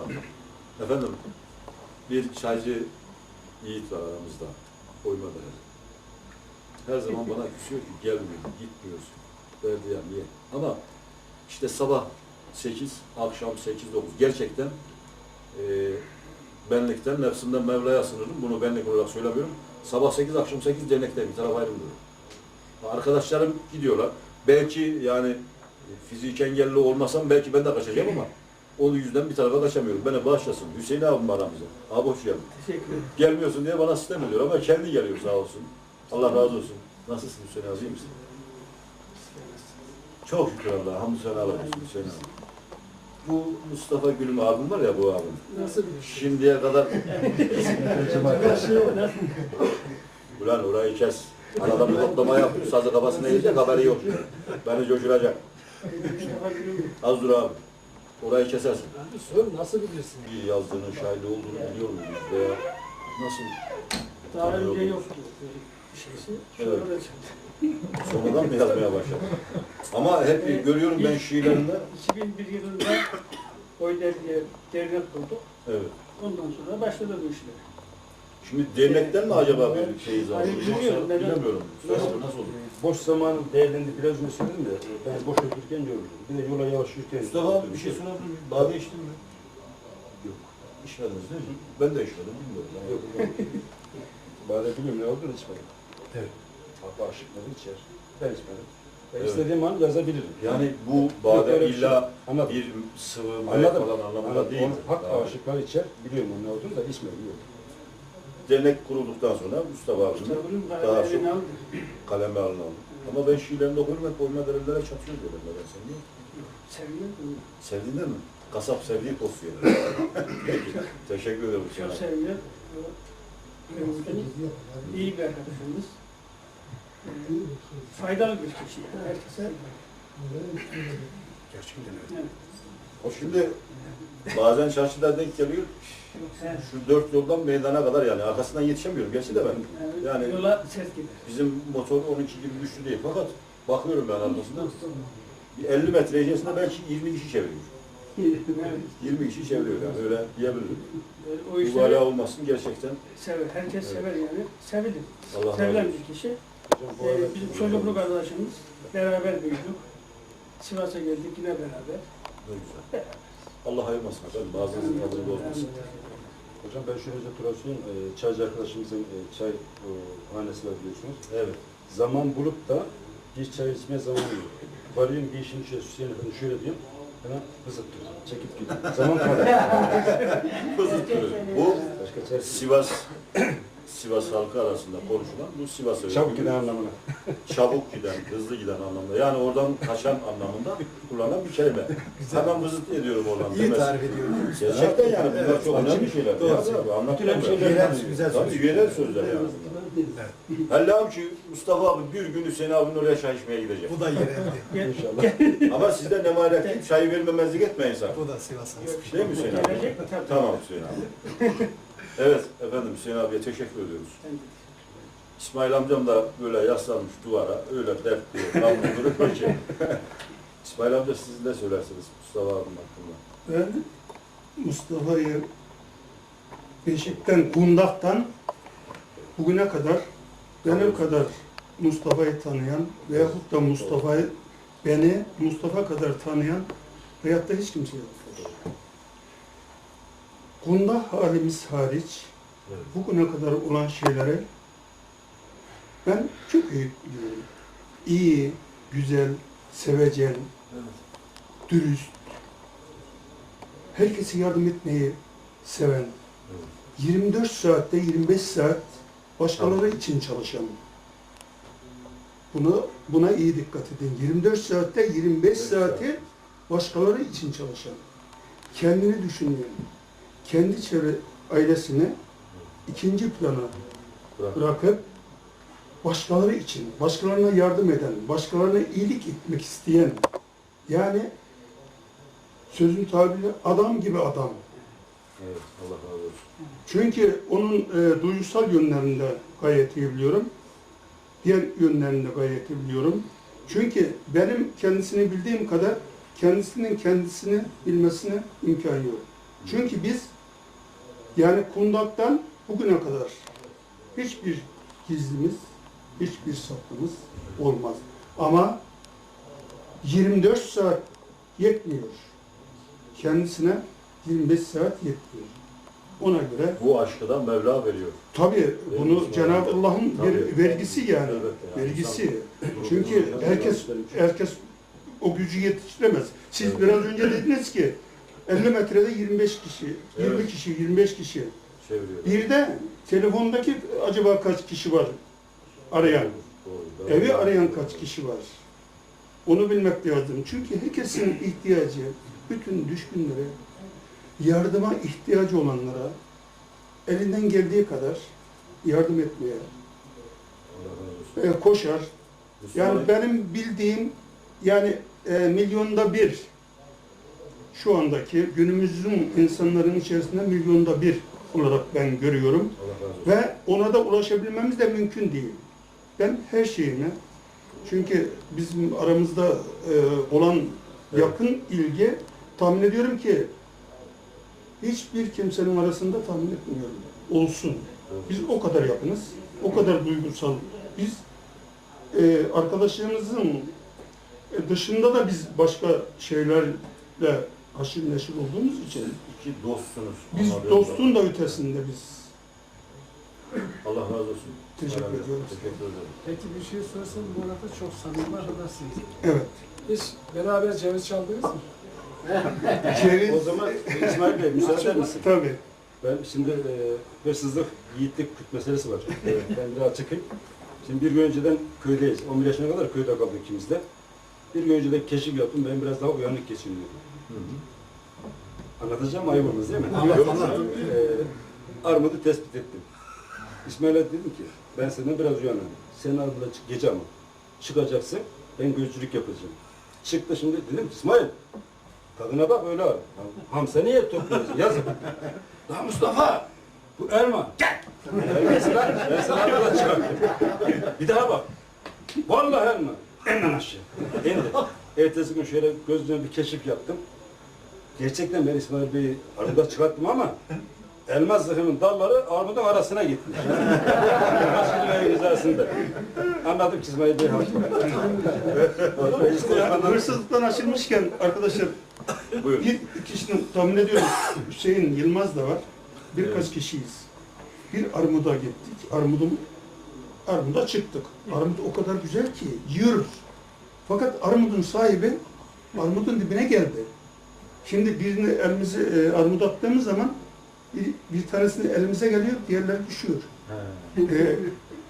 Osman. Efendim, bir çaycı yiğit var aramızda. Koymada. Her zaman bana küsüyor ki gelmiyor, gitmiyorsun. Derdi ya niye? Ama işte sabah 8, akşam 8, 9. Gerçekten e, benlikten, nefsimden Mevla'ya sınırım. Bunu benlik olarak söylemiyorum. Sabah 8, akşam 8 dernekteyim. Bir taraf ayrılmıyor. Arkadaşlarım gidiyorlar. Belki yani fizik engelli olmasam belki ben de kaçacağım ama onun yüzden bir tarafa kaçamıyorum. Beni bağışlasın. Hüseyin abim aramızda. Abi hoş geldin. Teşekkür ederim. Gelmiyorsun diye bana sistem ediyor ama kendi geliyor sağ olsun. Allah razı olsun. Nasılsın Hüseyin abi iyi misin? Çok şükür Allah'a. Hamdü sana olsun Hüseyin abi. Bu Mustafa Gülüm abim var ya bu abim. Nasıl bir şey? Şimdiye kadar o, ulan orayı kes. Arada bir toplama yapıyor. Sazı kafasına yiyecek haberi yok. Beni coşuracak. Az dur abi. Orayı kesersin. Abi sor nasıl bilirsin? Bir yazdığının şahidi olduğunu biliyor muyuz? Veya nasıl? Daha Tabii önce yok. yoktu şeysi. Evet. Sonradan mı yazmaya başladı? Ama hep görüyorum ben şiirlerinde. 2001 yılında Oyder diye dernek kurduk. Evet. Ondan sonra başladı bu işler. Şimdi dernekten mi acaba bir şey Hayır, aldı? bilmiyorum. Bilemiyorum. Söyle Nasıl? nasıl olur? Boş zamanı değerlendi biraz önce söyledim de ben boş otururken gördüm. Bir de yola yavaş yürürken. Mustafa abi bir şey sorabilir miyim? Daha değiştin mi? Yok. İşlediniz değil mi? Ben de işledim bilmiyorum. Yani Yok yok. Bade biliyorum ne olduğunu içmedim. Evet. Hatta aşıkları içer. Ben içmedim. Ben Evet. istediğim an yazabilirim. Yani bu badem illa. Anladım. bir sıvı falan anlamında Anladım. değil. Hak aşıklar içer. Biliyorum ne olduğunu da içmedim. Yok. Dernek kurulduktan sonra Mustafa Gülüm daha çok kaleme alınalım. Ama ben şiirlerinde hep oyma derelere çatıyor diyorlar. Ben sen niye? Seviyor mu? Sevdiğinden mi? Kasap sevdiği yer. Peki. Teşekkür ederim. Çok seviyor. İyi bir arkadaşımız. Ee, faydalı bir kişi. Herkese. Gerçekten öyle. Evet. O şimdi bazen çarşıda denk geliyor. Evet. Şu dört yoldan meydana kadar yani arkasından yetişemiyorum. Gerçi de ben. Yani, Yani- yola ses gider. Bizim motor 12 gibi güçlü değil. Fakat bakıyorum ben arkasından. Bir 50 metre içerisinde belki 20 kişi çeviriyor. Evet. 20 kişi çeviriyor yani öyle diyebilirim. O Bu işleri olmasın gerçekten. sever. Herkes Evet. sever yani. Sevilir. Allah razı Sevilen olsun. bir kişi. Hocam bu Ee, bizim çocukluk arkadaşımız. Beraber büyüdük. Sivas'a geldik yine beraber. Ne güzel. Allah ayırmasın efendim. Bazınızın adını bozmasın. Hocam ben şöyle hatırlasın. E, çaycı arkadaşımızın e, çay o, hanesi var biliyorsunuz. Evet. Zaman bulup da bir çay içmeye zaman yok. Varıyorum bir işin içine Hüseyin Efendi şöyle diyorum. Hemen hızıttır. Çekip gidiyor. Zaman kalır. Bu Başka çay Sivas Sivas halkı arasında konuşulan bu Sivas öyle. Çabuk giden anlamına. Çabuk giden, hızlı giden anlamında. Yani oradan kaçan anlamında kullanılan bir kelime. Hemen vızıt ediyorum oradan. İyi demez. tarif ediyor. Gerçekten yani bunlar Evet, çok önemli şeyler. Doğru. Abi, ben. hemşehriler- Yerel güzel Tabii söz. yerel sözler yani. Allah'ım ki Mustafa abi bir gün Hüseyin abinin oraya çay içmeye gidecek. Bu da yereldi. İnşallah. Ama sizde nemaret değil, çayı vermemezlik etmeyin sakın. Bu da Sivas'ın. Değil mi Hüseyin abi? Gelecek mi? Tamam Hüseyin abi. Evet efendim Hüseyin abiye teşekkür ediyoruz. İsmail amcam da böyle yaslanmış duvara, öyle dertli, namlu duruyor ki. İsmail amca siz ne söylersiniz Mustafa abim hakkında? Ben Mustafa'yı Beşik'ten, Kundak'tan bugüne kadar benim kadar Mustafa'yı tanıyan veyahut da Mustafa'yı beni Mustafa kadar tanıyan hayatta hiç kimse yok. Kundak halimiz hariç Evet. bugüne kadar olan şeyleri ben çok iyi biliyorum. İyi, güzel, sevecen, dürüst, herkese yardım etmeyi seven, 24 saatte 25 saat başkaları için çalışan. Bunu buna iyi dikkat edin. 24 saatte 25 saati başkaları için çalışan. Kendini düşünmeyen, kendi çevre ailesini ikinci plana Bırak. bırakıp başkaları için, başkalarına yardım eden, başkalarına iyilik etmek isteyen, yani sözün tabiriyle adam gibi adam. Evet, Allah razı olsun. Çünkü onun e, duygusal yönlerini de gayet iyi biliyorum. Diğer yönlerini de gayet iyi biliyorum. Çünkü benim kendisini bildiğim kadar kendisinin kendisini bilmesine imkan yok. Çünkü biz yani kundaktan bugüne kadar hiçbir gizlimiz, hiçbir saklımız olmaz. Ama 24 saat yetmiyor. Kendisine 25 saat yetmiyor. Ona göre Bu aşkı da Mevla veriyor. tabii bunu Müslüman Cenab-ı evet. Allah'ın bir vergisi yani. Elbette yani. Vergisi. Çünkü herkes herkes o gücü yetiştiremez. Siz Evet. biraz önce dediniz ki 50 metrede 25 kişi, 20 Evet. kişi, 25 kişi. Çeviriyor. Bir de telefondaki acaba kaç kişi var arayan? Doğru. Evi arayan kaç kişi var? Onu bilmek lazım. Çünkü herkesin ihtiyacı, bütün düşkünlere, yardıma ihtiyacı olanlara elinden geldiği kadar yardım etmeye Allah razı olsun. e, koşar. Yani benim bildiğim yani e, milyonda bir şu andaki günümüzün insanların içerisinde milyonda bir olarak ben görüyorum. Ve ona da ulaşabilmemiz de mümkün değil. Ben her şeyimi, çünkü bizim aramızda e, olan Evet. yakın ilgi tahmin ediyorum ki hiçbir kimsenin arasında tahmin etmiyorum. Olsun. Biz o kadar yakınız, o kadar duygusal. Biz e, arkadaşlığımızın e, dışında da biz başka şeylerle haşır neşir olduğumuz için İki dostsunuz. biz Anladığım dostun da ötesinde biz Allah razı olsun. Teşekkür Beraber. ediyoruz. Teşekkür ederim. Peki bir şey sorsam bu arada çok samimi arkadaşsınız. evet. Hiç beraber ceviz çaldınız mı? Ceviz, O zaman İsmail Bey müsaade eder misin? tabii. Ben şimdi e, hırsızlık, yiğitlik, küt meselesi var. Evet, ben biraz çıkayım. Şimdi bir gün önceden köydeyiz. 11 yaşına kadar köyde kaldık ikimiz de. Bir gün önceden keşif yaptım. Ben biraz daha uyanık hı. Anlatacağım ayıp olmaz değil mi? Anlat, anlat. e, armudu tespit ettim. İsmail'e dedim ki ben senden biraz uyanım. Sen armuda çık gece ama. Çıkacaksın. Ben gözcülük yapacağım. Çıktı şimdi dedim ki İsmail tadına bak öyle al. Hamsa niye topluyorsun? Yazık. Daha Mustafa bu elma. Gel. Elması lan. Ben sana armuda çıkarttım. Bir daha bak. Vallahi elma. Enden aşağı. İndi. Ertesi gün şöyle gözüne bir keşif yaptım. Gerçekten ben İsmail Bey'i armuda çıkarttım ama elmas zırhının dalları armudun arasına gitmiş. Kelimenin hizasında. Anladım ki İsmail Bey haklı. Yani hırsızlıktan açılmışken arkadaşlar Buyurun. bir kişinin tahmin ediyorum Hüseyin Yılmaz da var. Birkaç Evet. kişiyiz. Bir armuda gittik. Armudun armuda çıktık. Armut o kadar güzel ki yiyoruz. Fakat armudun sahibi armudun dibine geldi. Şimdi birini elimize e, armut attığımız zaman bir, bir tanesini elimize geliyor, diğerleri düşüyor. Ee,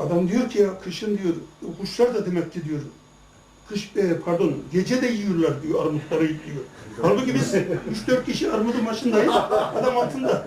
adam diyor ki ya kışın diyor kuşlar da demek ki diyor kış e, pardon gece de yiyorlar diyor armutları diyor. Halbuki biz 3-4 kişi armudun başındayız adam altında.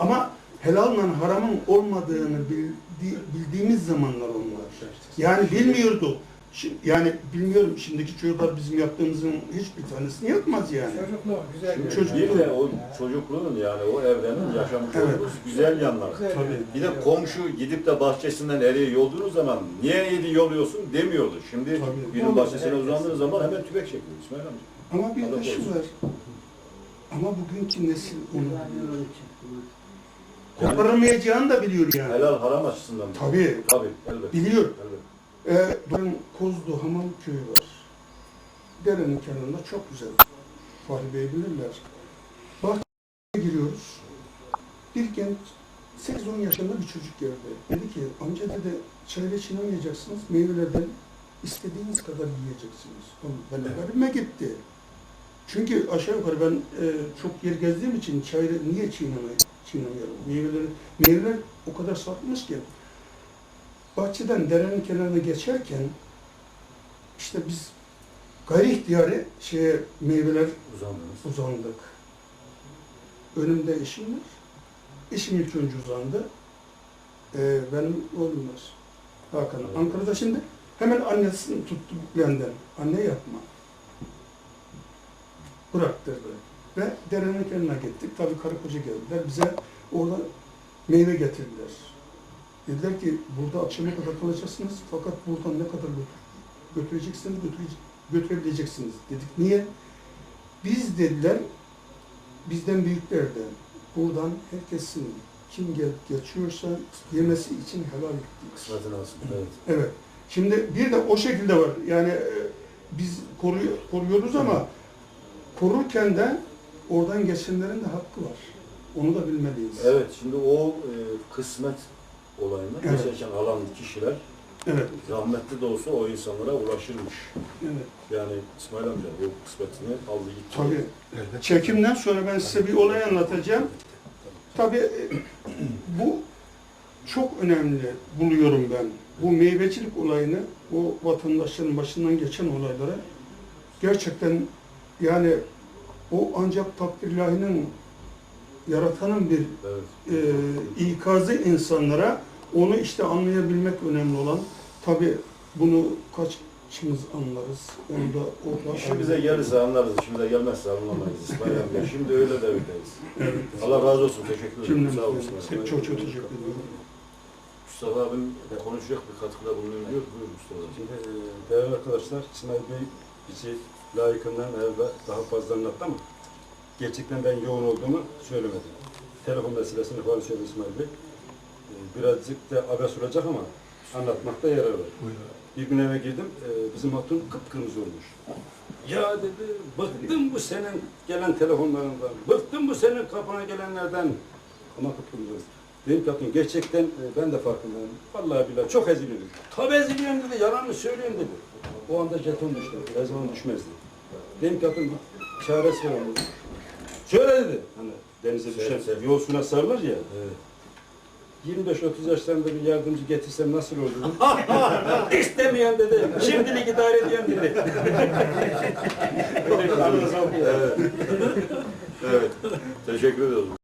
Ama helalla haramın olmadığını bildi, bildiğimiz zamanlar onlar. Yani bilmiyordu. Şi- Yani bilmiyorum şimdiki çocuklar bizim yaptığımızın hiçbir tanesini yapmaz yani. Çocukluğu güzel. Şimdi Çocuk- bir de o çocukluğun yani o evrenin yaşamış Evet. olduğumuz güzel yanları. Güzel. Tabii. Bir de komşu gidip de bahçesinden eriği yolduğunuz zaman niye eriği yoluyorsun demiyordu. Şimdi Tabii. birinin bahçesine uzandığın zaman hemen tübek çekiyor İsmail amca. Ama bir de şu var. Ama bugünkü nesil onu Yani- Koparamayacağını da biliyor yani. Helal haram açısından. Tabii. Tabii. Elbette. Biliyor. elbette. Ee, buranın Kozlu Hamam Köyü var. Derenin kenarında çok güzel. Fahri Bey bilirler. Bahçeye giriyoruz. Bir genç 8-10 yaşında bir çocuk geldi. Dedi ki amca dedi çayla çiğnemeyeceksiniz. Meyvelerden istediğiniz kadar yiyeceksiniz. Tamam, Ben garibime gitti. Çünkü aşağı yukarı ben e, çok yer gezdiğim için çayla niye çiğneme, çiğnemiyorum? Meyveleri, meyveler o kadar sarkmış ki bahçeden derenin kenarına geçerken işte biz gayri ihtiyari şeye meyveler Uzandınız. uzandık. Önümde eşim var. Eşim ilk önce uzandı. Ee, benim oğlum var. Hakan. Evet. Ankara'da şimdi hemen annesini tuttu benden. Anne yapma. Bıraktırdı. Ve derenin kenarına gittik. Tabii karı koca geldiler. Bize orada meyve getirdiler. Dediler ki burada akşama kadar kalacaksınız fakat buradan ne kadar götür, götüreceksiniz götürece- götürebileceksiniz dedik. Niye? Biz dediler bizden büyüklerden buradan herkesin kim gelip geçiyorsa yemesi için helal ettik. Kısmetin alsın. Evet. Evet. Şimdi bir de o şekilde var. Yani e, biz koruyor, koruyoruz ama korurken de oradan geçenlerin de hakkı var. Onu da bilmeliyiz. Evet, şimdi o e, kısmet olayına Evet. geçen alan kişiler Evet. rahmetli de olsa o insanlara ulaşırmış. evet. Yani İsmail amca o kısmetini aldı gitti. Tabii. Çekimden sonra ben size bir olay anlatacağım. Tabii e, bu çok önemli buluyorum ben. Bu meyvecilik olayını, o vatandaşların başından geçen olaylara gerçekten yani o ancak takdirlahinin yaratanın bir Evet. e, ikazı insanlara onu işte anlayabilmek önemli olan. Tabii bunu kaçımız anlarız. Onu da orada İşimize gelirse anlarız, işimize gelmezse anlamayız İsmail amca. Şimdi öyle devirdeyiz. Evet. Allah razı olsun, teşekkür ederim. Cümlemize Sağ İsmail. çok çok teşekkür ediyorum. Mustafa abim konuşacak bir katkıda bulunuyor diyor. Buyur Mustafa abi. Şimdi e, değerli arkadaşlar, İsmail Bey bizi layıkından evvel daha fazla anlattı ama gerçekten ben yoğun olduğumu söylemedim. Telefon meselesini falan söyledi İsmail Bey. E, birazcık da abes olacak ama anlatmakta yarar var. Bir gün eve girdim, e, bizim hatun kıpkırmızı olmuş. Ya dedi, bıktım bu senin gelen telefonlarından, bıktım bu senin kapına gelenlerden. Ama kıpkırmızı olmuş. Dedim ki hatun gerçekten e, ben de farkındayım. Vallahi billahi çok eziliyorum. Tabii eziliyorum dedi, yalan mı söylüyorum dedi. O anda jeton düştü, her zaman düşmezdi. Dedim ki hatun bir çaresi var. Şöyle dedi, hani denize düşen yolsuna sarılır ya. Evet. 25-30 yaşlarında bir yardımcı getirsem nasıl olur. İstemiyorum dedi. Şimdilik idare ediyorum dedi. Öyle bir anı Evet. evet. Teşekkür ediyoruz.